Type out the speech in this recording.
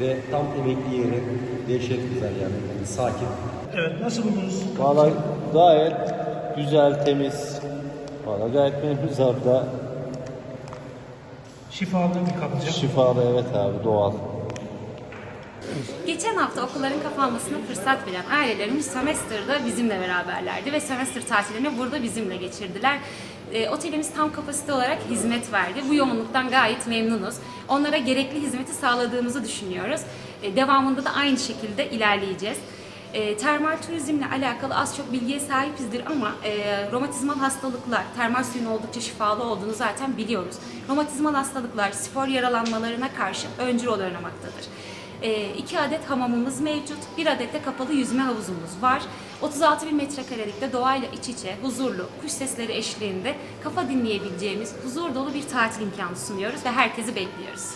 Ve tam emekli yeri dehşet güzel yani. Sakin. Evet, nasıl buldunuz? Valla gayet güzel, temiz. Valla gayet memnunuz abi da. Şifalı bir kaplıca. Şifalı evet abi doğal. Geçen hafta okulların kapanmasına fırsat veren ailelerimiz Semester'da bizimle beraberlerdi ve Semester tatillerini burada bizimle geçirdiler. E, otelimiz tam kapasite olarak hizmet verdi. Bu yoğunluktan gayet memnunuz. Onlara gerekli hizmeti sağladığımızı düşünüyoruz. E, devamında da aynı şekilde ilerleyeceğiz. E, termal turizmle alakalı az çok bilgiye sahipizdir ama e, romatizmal hastalıklar, termal suyun oldukça şifalı olduğunu zaten biliyoruz. Romatizmal hastalıklar spor yaralanmalarına karşı öncü rol oynamaktadır. E, adet hamamımız mevcut, bir adet de kapalı yüzme havuzumuz var. 36 bin metrekarelikte doğayla iç içe, huzurlu, kuş sesleri eşliğinde kafa dinleyebileceğimiz huzur dolu bir tatil imkanı sunuyoruz ve herkesi bekliyoruz.